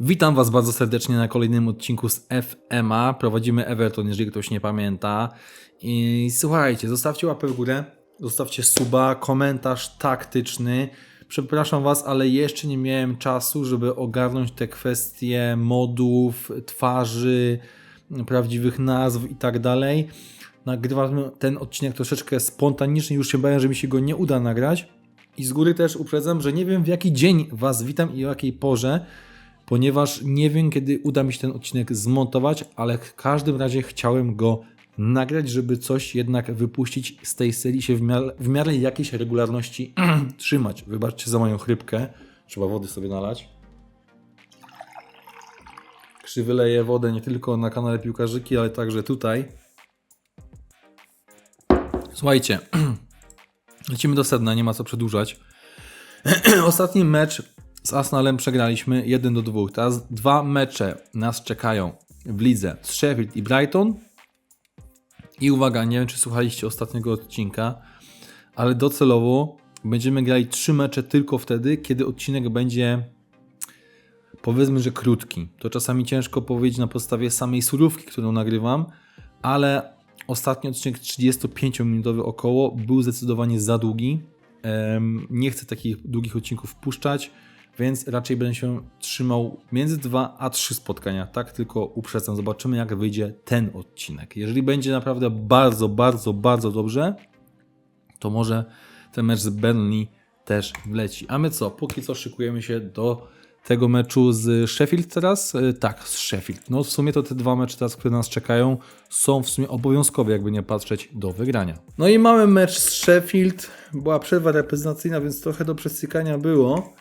Witam Was bardzo serdecznie na kolejnym odcinku z FMA. Prowadzimy Everton, jeżeli ktoś nie pamięta. I słuchajcie, zostawcie łapę w górę, zostawcie suba, komentarz taktyczny. Przepraszam Was, ale jeszcze nie miałem czasu, żeby ogarnąć te kwestie modów, twarzy, prawdziwych nazw i tak dalej. Nagrywam ten odcinek troszeczkę spontanicznie, już się bałem, że mi się go nie uda nagrać. I z góry też uprzedzam, że nie wiem w jaki dzień Was witam i o jakiej porze, ponieważ nie wiem kiedy uda mi się ten odcinek zmontować, ale w każdym razie chciałem go nagrać, żeby coś jednak wypuścić z tej serii się w miarę, w miarę jakiejś regularności trzymać. Wybaczcie za moją chrypkę. Trzeba wody sobie nalać. Krzywy leje wodę nie tylko na kanale Piłkarzyki, ale także tutaj. Słuchajcie, lecimy do sedna, nie ma co przedłużać. Ostatni mecz z Arsenalem przegraliśmy 1 do 2. Teraz dwa mecze nas czekają w lidze z Sheffield i Brighton. I uwaga, nie wiem czy słuchaliście ostatniego odcinka, ale docelowo będziemy grali trzy mecze tylko wtedy, kiedy odcinek będzie powiedzmy, że krótki. To czasami ciężko powiedzieć na podstawie samej surówki, którą nagrywam, ale ostatni odcinek 35-minutowy około był zdecydowanie za długi. Nie chcę takich długich odcinków wpuszczać, więc raczej będę się trzymał między 2 a 3 spotkania. Tak tylko uprzedzam. Zobaczymy, jak wyjdzie ten odcinek. Jeżeli będzie naprawdę bardzo, bardzo, bardzo dobrze, to może ten mecz z Burnley też wleci. A my co? Póki co szykujemy się do tego meczu z Sheffield teraz? E, Tak, z Sheffield. No w sumie to te dwa mecze teraz, które nas czekają, są w sumie obowiązkowe, jakby nie patrzeć, do wygrania. No i mamy mecz z Sheffield. Była przerwa reprezentacyjna, więc trochę do przesykania było,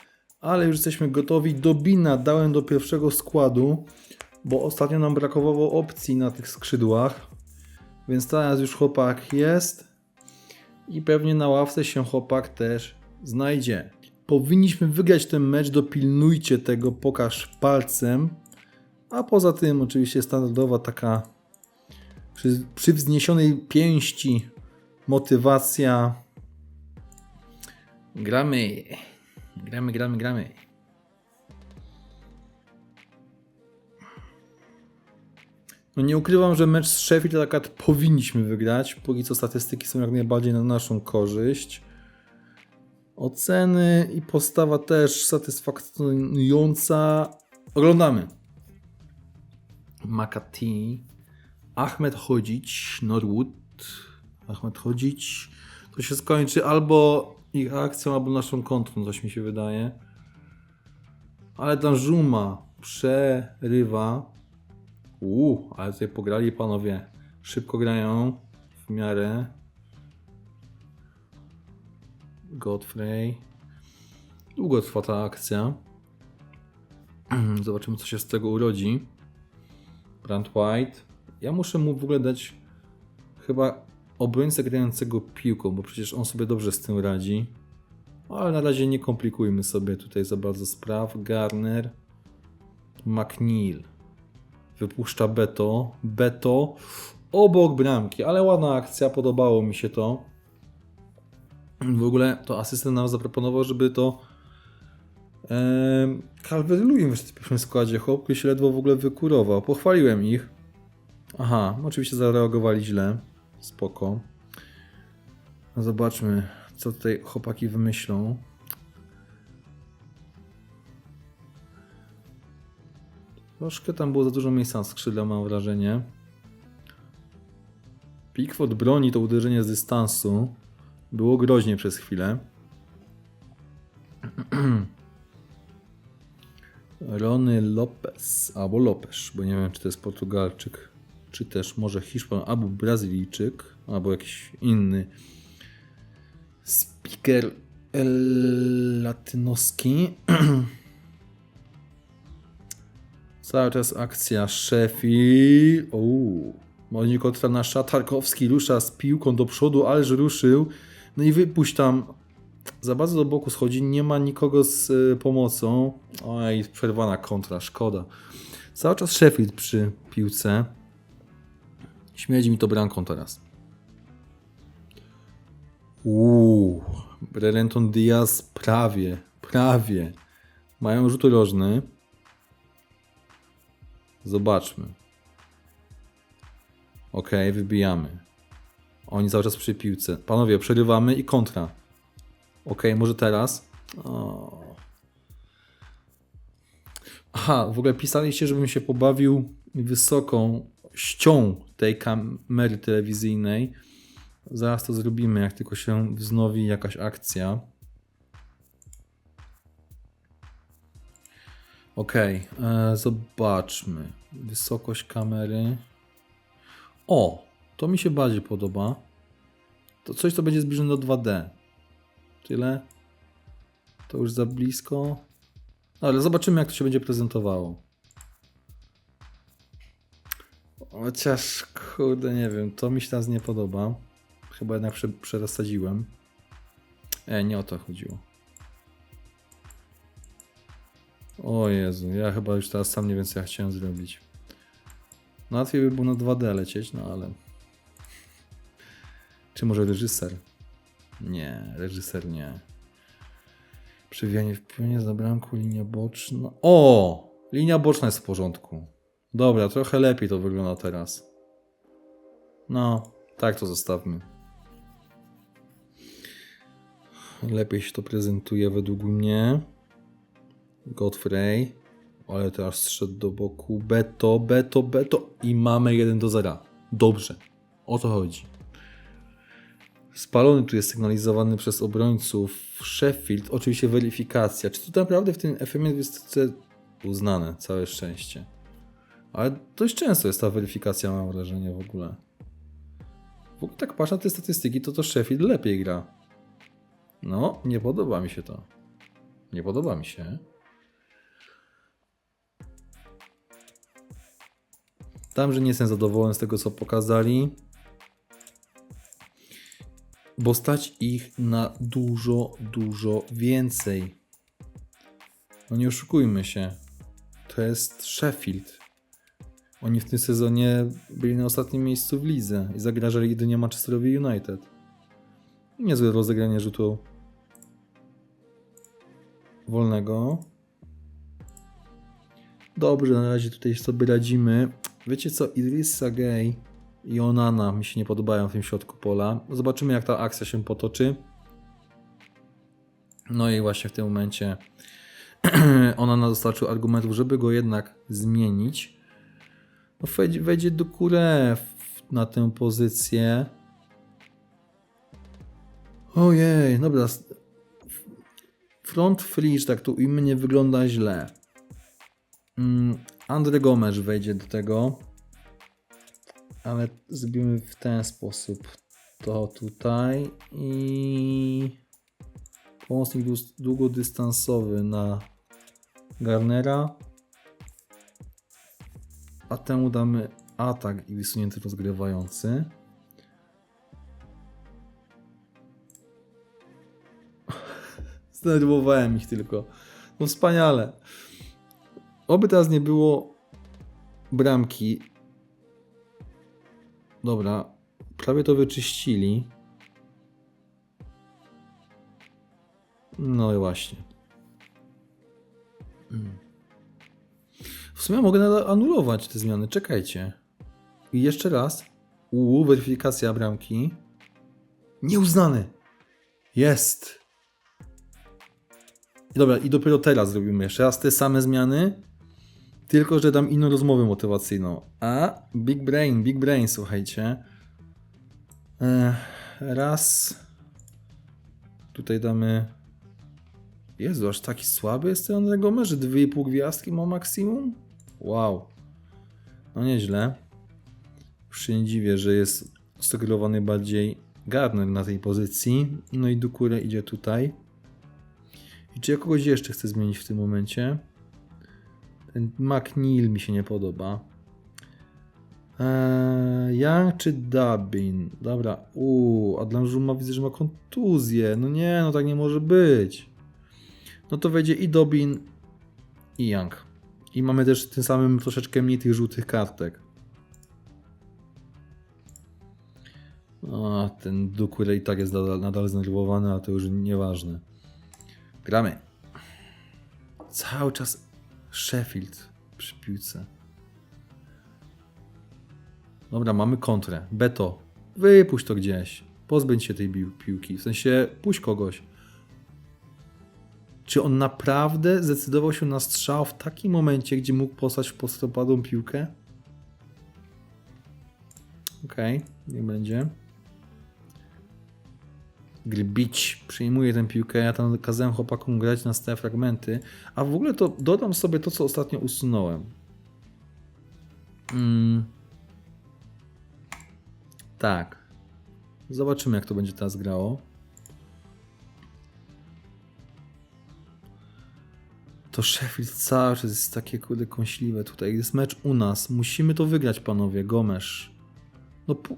ale już jesteśmy gotowi. Dobina dałem do pierwszego składu, bo ostatnio nam brakowało opcji na tych skrzydłach, więc teraz już chłopak jest i pewnie na ławce się chłopak też znajdzie. Powinniśmy wygrać ten mecz, dopilnujcie tego, pokaż palcem. A poza tym oczywiście standardowa taka przy, przy wzniesionej pięści motywacja. Gramy, gramy, gramy, gramy. No nie ukrywam, że mecz z Sheffield akurat powinniśmy wygrać. Póki co statystyki są jak najbardziej na naszą korzyść. Oceny i postawa też satysfakcjonująca. Oglądamy. Makati, Ahmed Chodzić, Norwood, Ahmed Chodzić. To się skończy albo ich akcją, albo naszą kontrą, coś mi się wydaje. Ale ta Żuma przerywa. Uuu, ale tutaj pograli panowie. Szybko grają w miarę. Godfrey. Długo trwa ta akcja. Zobaczymy, co się z tego urodzi. Brand White. Ja muszę mu w ogóle dać chyba obrońcę grającego piłką, bo przecież on sobie dobrze z tym radzi. Ale na razie nie komplikujmy sobie tutaj za bardzo spraw. Garner. McNeil. Wypuszcza Beto. Beto obok bramki, ale ładna akcja, podobało mi się to. W ogóle to asystent nam zaproponował, żeby to Calvert-Lewin wyszedł w pierwszym składzie. Chłop się ledwo w ogóle wykurował. Pochwaliłem ich. Aha, oczywiście zareagowali źle. Spoko. No Zobaczmy, co tutaj chłopaki wymyślą. Troszkę tam było za dużo miejsca na skrzydle, mam wrażenie. Pickford broni to uderzenie z dystansu. Było groźnie przez chwilę. Rony Lopez, albo Lopez, bo nie wiem, czy to jest Portugalczyk, czy też może Hiszpan, albo Brazylijczyk, albo jakiś inny speaker latynoski. Cały czas akcja Sheffield. Monik kontra nasza. Tarkowski rusza z piłką do przodu, ależ ruszył. No i wypuść tam. Za bardzo do boku schodzi. Nie ma nikogo z y, pomocą. Oj, przerwana kontra. Szkoda. Cały czas Sheffield przy piłce. Śmierdzi mi to bramką teraz. Uuu. Brereton Diaz prawie. Prawie. Mają rzut rożny. Zobaczmy. Okej, wybijamy. Oni cały czas przy piłce. Panowie, przerywamy i kontra. Okej, może teraz. O. Aha, w ogóle pisaliście, żebym się pobawił wysoką ścią tej kamery telewizyjnej. Zaraz to zrobimy, jak tylko się wznowi jakaś akcja. Okej, e, zobaczmy. Wysokość kamery. O, to mi się bardziej podoba. To coś, co będzie zbliżone do 2D. Tyle. To już za blisko. Ale zobaczymy, jak to się będzie prezentowało. Chociaż, kurde, nie wiem, to mi się teraz nie podoba. Chyba jednak prze, przerasadziłem. E, nie o to chodziło. O Jezu, ja chyba już teraz sam nie wiem, co ja chciałem zrobić. No, łatwiej by było na 2D lecieć, no ale... Czy może reżyser? Nie, reżyser nie. Przewijanie w pionie za bramką, linia boczna. O! Linia boczna jest w porządku. Dobra, trochę lepiej to wygląda teraz. No, tak to zostawmy. Lepiej się to prezentuje według mnie. Godfrey. Ale teraz zszedł do boku. Beto, Beto, Beto. I mamy 1 do 0. Dobrze. O to chodzi. Spalony tu jest sygnalizowany przez obrońców Sheffield. Oczywiście weryfikacja. Czy to naprawdę w tym FM jest uznane? Całe szczęście. Ale dość często jest ta weryfikacja, mam wrażenie w ogóle. W ogóle tak patrzę na te statystyki, to to Sheffield lepiej gra. No, nie podoba mi się to. Nie podoba mi się. Tam, że nie jestem zadowolony z tego, co pokazali. Bo stać ich na dużo, dużo więcej. No nie oszukujmy się. To jest Sheffield. Oni w tym sezonie byli na ostatnim miejscu w lidze i zagrażali jedynie Manchesterowi United. Niezłe rozegranie rzutu wolnego. Dobrze, na razie tutaj sobie radzimy. Wiecie co, Idrissa Gay i Onana mi się nie podobają w tym środku pola. Zobaczymy jak ta akcja się potoczy. No i właśnie w tym momencie Onana dostarczył argumentów, żeby go jednak zmienić. No wejdzie, do kurę na tę pozycję. Ojej, dobra. Front Fridge, tak tu ujmy, nie wygląda źle. Mm, Andre Gomes wejdzie do tego. Ale zrobimy w ten sposób. To tutaj i pomocnik dłu- długodystansowy na Garnera. A temu damy atak i wysunięty rozgrywający. Zdenerwowałem ich tylko. No wspaniale. Oby teraz nie było bramki. Dobra, prawie to wyczyścili. No i właśnie. Mm. W sumie mogę anulować te zmiany. Czekajcie. I jeszcze raz. Uuu, weryfikacja bramki. Nieuznany. Jest. I Dobra, i dopiero teraz zrobimy jeszcze raz te same zmiany, tylko że dam inną rozmowę motywacyjną. A, Big Brain, Big Brain, słuchajcie. Raz. Tutaj damy. Jezu, aż taki słaby jest ten Gomes, że 2,5 gwiazdki ma maksimum? Wow. No nieźle. Już się nie dziwię, że jest sugerowany bardziej Garner na tej pozycji. No i Dukure idzie tutaj. I czy ja kogoś jeszcze chcę zmienić w tym momencie? Ten McNeil mi się nie podoba. Eee, Young czy Dabin? Dobra, uuu, Adlan Żuma widzę, że ma kontuzję. No nie, no tak nie może być. No to wejdzie i Dobin, i Young. I mamy też tym samym troszeczkę mniej tych żółtych kartek. A, ten Dukwile i tak jest nadal, nadal zdenerwowany, ale to już nieważne. Gramy. Cały czas Sheffield przy piłce. Dobra, mamy kontrę. Beto, wypuść to gdzieś. Pozbędź się tej piłki. W sensie, puść kogoś. Czy on naprawdę zdecydował się na strzał w takim momencie, gdzie mógł posłać w prostopadłą piłkę? Okej, nie będzie. Grbić przyjmuje tę piłkę. Ja tam kazałem chłopakom grać na stałe fragmenty. A w ogóle to dodam sobie to, co ostatnio usunąłem. Mm. Tak. Zobaczymy, jak to będzie teraz grało. To Sheffield cały czas jest takie kurde kąśliwe tutaj. Jest mecz u nas. Musimy to wygrać, panowie. Gomesz. No pu-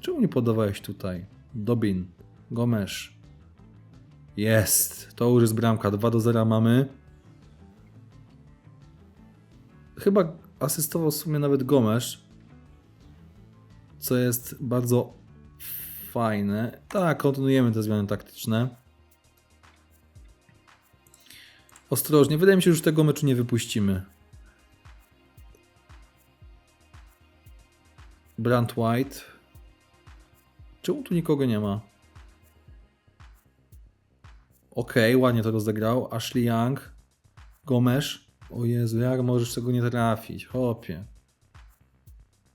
Czemu nie podawałeś tutaj? Dobin. Gomesz. Jest. To już jest bramka. 2 do 0 mamy. Chyba asystował w sumie nawet Gomesz. Co jest bardzo fajne. Tak, kontynuujemy te zmiany taktyczne. Ostrożnie. Wydaje mi się, że już tego meczu nie wypuścimy. Brand White. Czemu tu nikogo nie ma? Okej, ładnie to rozegrał. Ashley Young. Gomesz. O Jezu, jak możesz tego nie trafić? Hopie.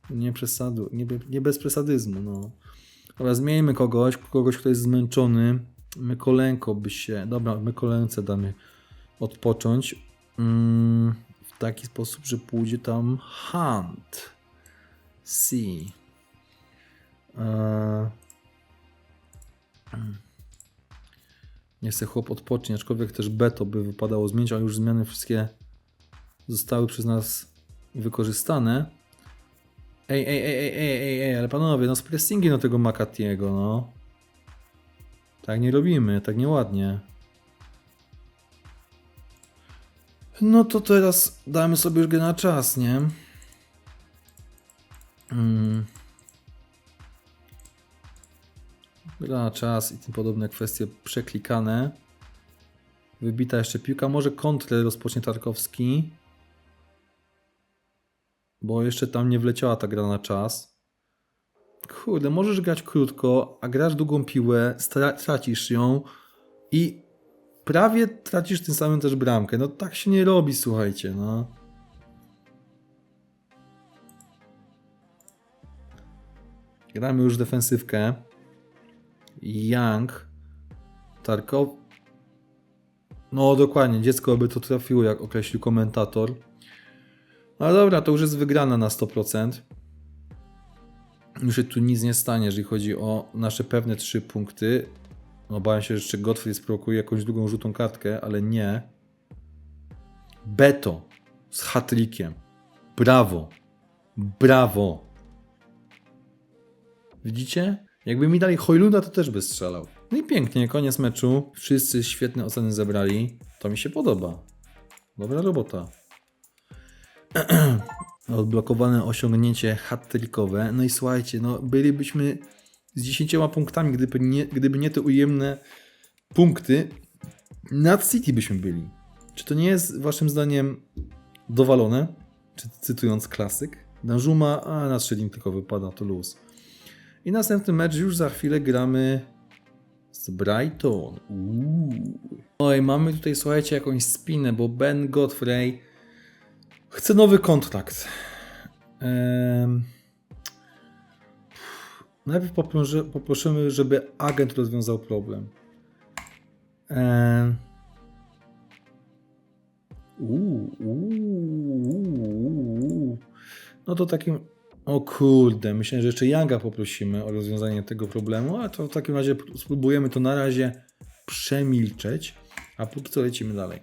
Nie przesadu, nie, nie bez przesadyzmu, no. Dobra, zmieńmy kogoś, kogoś, kto jest zmęczony. Mykolenko by się... Dobra, Mykolence damy odpocząć. Mm, w taki sposób, że pójdzie tam Hunt. C. Eee, Niech se chłop odpocznie, aczkolwiek też Beto by wypadało zmienić, ale już zmiany wszystkie zostały przez nas wykorzystane. Ej, ej, ej, ej, ej, ej, ej, ale panowie, no z pressingi do tego Makatiego, no. Tak nie robimy, tak nieładnie. No to teraz damy sobie już na czas, nie? Mm. Gra na czas i tym podobne kwestie przeklikane. Wybita jeszcze piłka. Może kontrę rozpocznie Tarkowski. Bo jeszcze tam nie wleciała ta gra na czas. Kurde, możesz grać krótko, a grasz długą piłę, stra- tracisz ją i prawie tracisz tym samym też bramkę. No tak się nie robi, słuchajcie, no. Gramy już defensywkę. Young. Tarkow. No dokładnie, dziecko by to trafiło, jak określił komentator. No dobra, to już jest wygrana na 100%. Już się tu nic nie stanie, jeżeli chodzi o nasze pewne trzy punkty. Obawiam się, że jeszcze Godfrey sprowokuje jakąś drugą żółtą kartkę, ale nie. Beto z hatrykiem. Brawo. Brawo. Widzicie? Jakby mi dali Hojlunda, to też by strzelał. No i pięknie, koniec meczu. Wszyscy świetne oceny zebrali. To mi się podoba. Dobra robota. Odblokowane osiągnięcie hat-trickowe. No i słuchajcie, no bylibyśmy z 10 punktami, gdyby nie, gdyby nie te ujemne punkty. Nad City byśmy byli. Czy to nie jest waszym zdaniem dowalone? Czy cytując klasyk? Danżuma, a na strzelił tylko wypada, to luz. I następny mecz już za chwilę gramy z Brighton. Uuu. Oj, mamy tutaj, słuchajcie, jakąś spinę, bo Ben Godfrey chce nowy kontrakt. Ehm... Najpierw poprosimy, żeby agent rozwiązał problem. Uuu. No to takim. O kurde, myślę, że jeszcze Younga poprosimy o rozwiązanie tego problemu, a to w takim razie spróbujemy to na razie przemilczeć, a póki co lecimy dalej.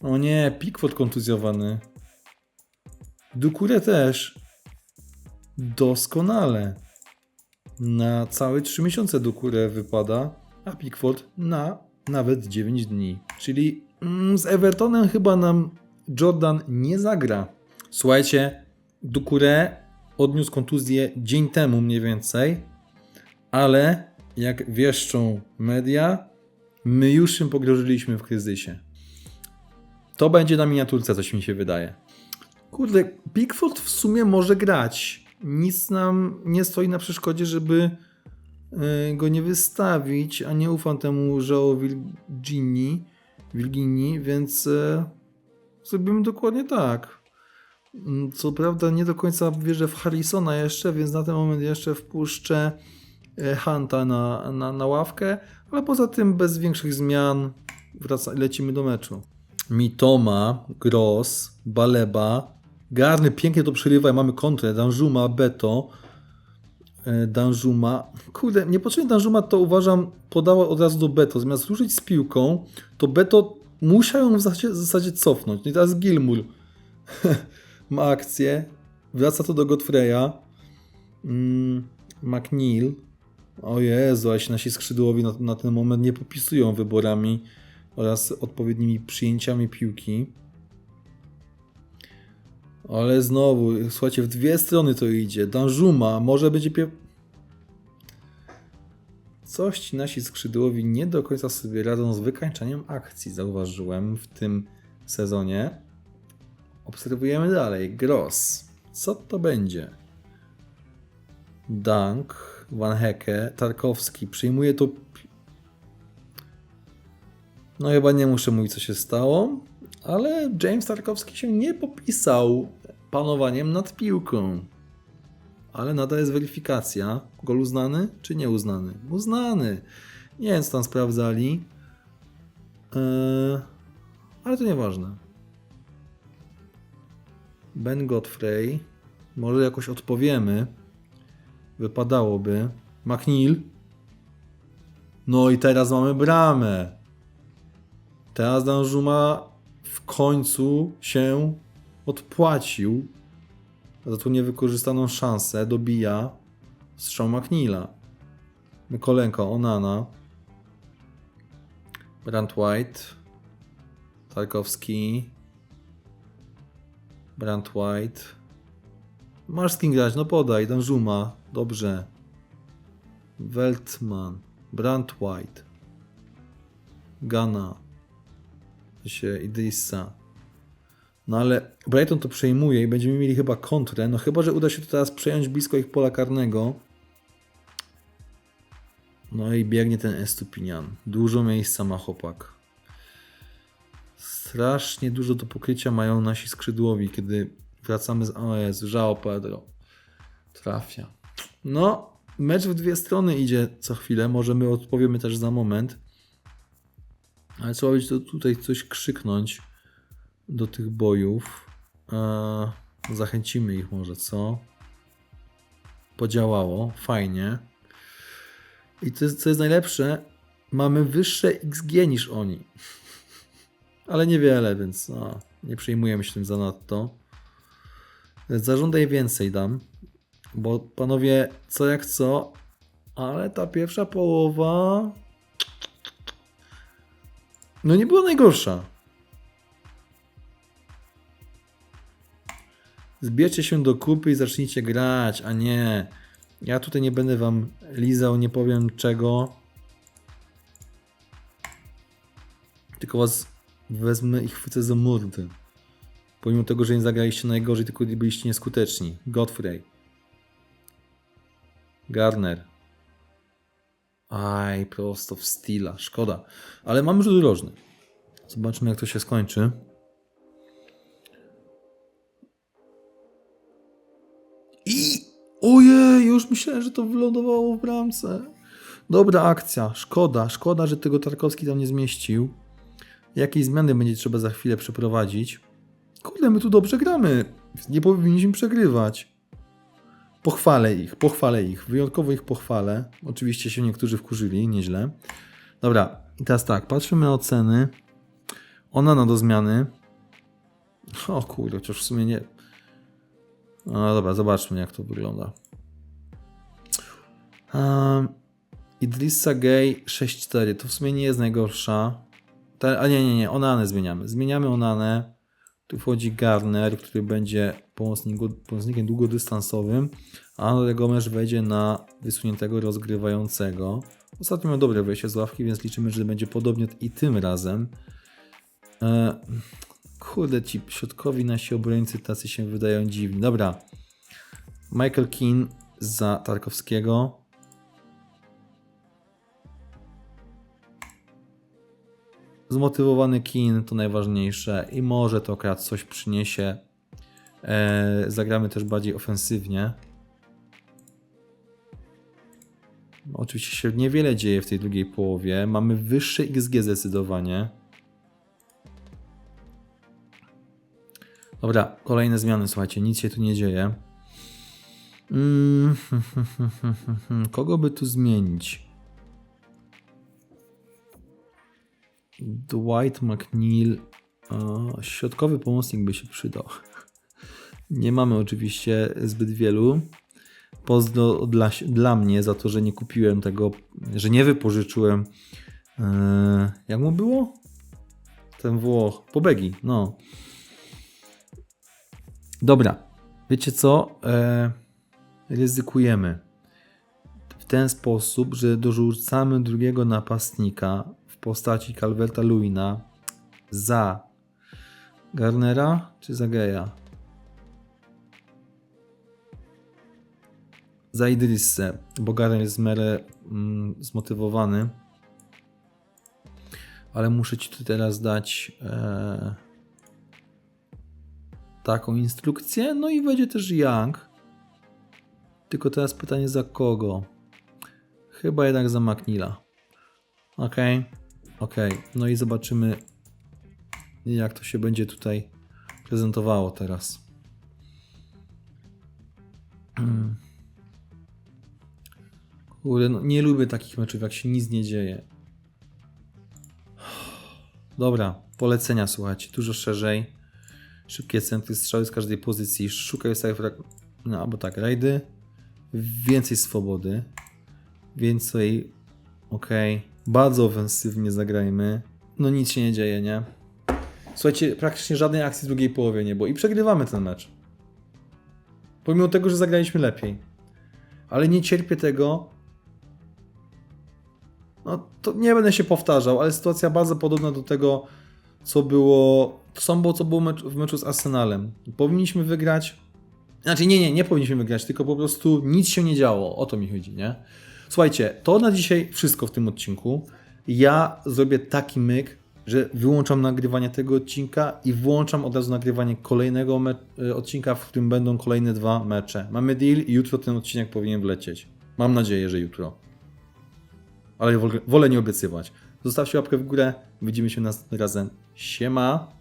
O nie, Pickford kontuzjowany. Dukure też. Doskonale. Na całe 3 miesiące Dukure wypada, a Pickford na nawet 9 dni. Czyli mm, z Evertonem chyba nam Jordan nie zagra. Słuchajcie, Dukure odniósł kontuzję dzień temu mniej więcej, ale jak wieszczą media, my już się pogrążyliśmy w kryzysie. To będzie na miniaturce, coś mi się wydaje. Kurde, Pickford w sumie może grać. Nic nam nie stoi na przeszkodzie, żeby y, go nie wystawić, a nie ufam temu Joe Virginii, Virginii, więc y, zrobimy dokładnie tak. Mm, Co prawda nie do końca wierzę w Harrisona jeszcze, więc na ten moment jeszcze wpuszczę e, Hunta na, na, na ławkę, ale poza tym bez większych zmian wraca, lecimy do meczu. Mitoma, Gross, Baleba, Garny pięknie to przerywa i mamy kontrę, Danjuma, Beto, e, Danjuma, kurde, niepotrzebnie Danjuma to uważam podała od razu do Beto, zamiast ruszyć z piłką, to Beto musiał ją w zasadzie, w zasadzie cofnąć. No i teraz Gilmour. Ma akcję, wraca to do Godfreya, mm, McNeil, o Jezu, a się nasi skrzydłowi na, na ten moment nie popisują wyborami oraz odpowiednimi przyjęciami piłki. Ale znowu, słuchajcie, w dwie strony to idzie. Danżuma, może będzie pie... Coś ci nasi skrzydłowi nie do końca sobie radzą z wykańczaniem akcji, zauważyłem w tym sezonie. Obserwujemy dalej. Gross. Co to będzie? Dunk, Van Hecke, Tarkowski. Przyjmuje to... No chyba nie muszę mówić, co się stało, ale James Tarkowski się nie popisał panowaniem nad piłką. Ale nadal jest weryfikacja. Gol uznany czy nieuznany? Uznany. Nie wiem, co tam sprawdzali. Eee, ale to nieważne. Ben Godfrey. Może jakoś odpowiemy. Wypadałoby. McNeil. No i teraz mamy bramę. Teraz Danżuma w końcu się odpłacił za tą niewykorzystaną szansę. Dobija strzał McNeila. Kolenko, Onana. Brand White. Tarkowski. Brand White. Masz z kim grać, no podaj, Danżuma. Dobrze. Weltman. Brand White. Gana. Się Idrissa. No ale Brighton to przejmuje i będziemy mieli chyba kontrę. No chyba, że uda się to teraz przejąć blisko ich pola karnego. No i biegnie ten Estupinian. Dużo miejsca ma chłopak. Strasznie dużo do pokrycia mają nasi skrzydłowi, kiedy wracamy z AOS. Żao Pedro. Trafia. No, mecz w dwie strony idzie co chwilę. Może my odpowiemy też za moment. Ale trzeba będzie to tutaj coś krzyknąć do tych bojów. Eee, zachęcimy ich może, co? Podziałało, fajnie. I to jest, co jest najlepsze, mamy wyższe XG niż oni. Ale niewiele, więc no, nie przejmujemy się tym zanadto. Zażądaj więcej dam, bo panowie, co jak co, ale ta pierwsza połowa no nie była najgorsza. Zbierzcie się do kupy i zacznijcie grać, a nie. Ja tutaj nie będę wam lizał, nie powiem czego. Tylko was wezmę i chwycę za mordy. Pomimo tego, że nie zagraliście najgorzej, tylko byliście nieskuteczni. Godfrey. Garner. Aj, prosto w styla. Szkoda. Ale mamy rzut rożny. Zobaczmy, jak to się skończy. I... Ojej, już myślałem, że to wylądowało w bramce. Dobra akcja. Szkoda. Szkoda, że tego Tarkowski tam nie zmieścił. Jakieś zmiany będzie trzeba za chwilę przeprowadzić. Kurde, my tu dobrze gramy. Nie powinniśmy przegrywać. Pochwalę ich, pochwalę ich. Wyjątkowo ich pochwalę. Oczywiście się niektórzy wkurzyli, nieźle. Dobra, i teraz tak, patrzymy oceny. Ona na do zmiany. O kurde, chociaż w sumie nie. No dobra, zobaczmy jak to wygląda. Um, Idrissa Gay 6-4, to w sumie nie jest najgorsza. Ta, a nie, nie, nie, Onanę zmieniamy. Zmieniamy Onanę. Tu wchodzi Garner, który będzie pomocnikiem długodystansowym, a Andre Gomes wejdzie na wysuniętego rozgrywającego. Ostatnio miał dobre wejście z ławki, więc liczymy, że będzie podobnie i tym razem. E, Kurde, ci środkowi nasi obrońcy tacy się wydają dziwni. Dobra. Michael Keane za Tarkowskiego. Zmotywowany Keane to najważniejsze i może to akurat coś przyniesie. E, zagramy też bardziej ofensywnie. Oczywiście się niewiele dzieje w tej drugiej połowie. Mamy wyższe XG zdecydowanie. Dobra, kolejne zmiany, słuchajcie, nic się tu nie dzieje. Mm, Kogo by tu zmienić? Dwight McNeil. Środkowy pomocnik by się przydał. Nie mamy oczywiście zbyt wielu. Pozdro dla, dla mnie za to, że nie kupiłem tego, że nie wypożyczyłem. e, jak mu było? Ten Włoch. Pobegi, no. Dobra. Wiecie co? E, ryzykujemy w ten sposób, że dorzucamy drugiego napastnika postaci Calverta Luina za Garnera czy za Geja? Za Idrissę, bo Garner jest w miarę mm, zmotywowany. Ale muszę ci tu teraz dać e, taką instrukcję. No i będzie też Young. Tylko teraz pytanie za kogo? Chyba jednak za McNeila. Ok, ok. No i zobaczymy, jak to się będzie tutaj prezentowało teraz. Mm. Kurde, no nie lubię takich meczów, jak się nic nie dzieje. Dobra, polecenia słuchajcie, dużo szerzej. Szybkie centry strzały z każdej pozycji. Szukaj stałych frag... No, albo tak, rajdy. Więcej swobody. Więcej... Okej. Bardzo ofensywnie zagrajmy. No nic się nie dzieje, nie? Słuchajcie, praktycznie żadnej akcji w drugiej połowie nie było. I przegrywamy ten mecz. Pomimo tego, że zagraliśmy lepiej. Ale nie cierpię tego. No to nie będę się powtarzał, ale sytuacja bardzo podobna do tego, co było. To samo, co było w meczu z Arsenalem. Powinniśmy wygrać. Znaczy, nie, nie, nie powinniśmy wygrać, tylko po prostu nic się nie działo. O to mi chodzi, nie? Słuchajcie, to na dzisiaj wszystko w tym odcinku. Ja zrobię taki myk, że wyłączam nagrywanie tego odcinka i włączam od razu nagrywanie kolejnego y, odcinka, w którym będą kolejne dwa mecze. Mamy deal i jutro ten odcinek powinien wlecieć. Mam nadzieję, że jutro. Ale wolę nie obiecywać. Zostawcie łapkę w górę. Widzimy się następnym razem. Siema.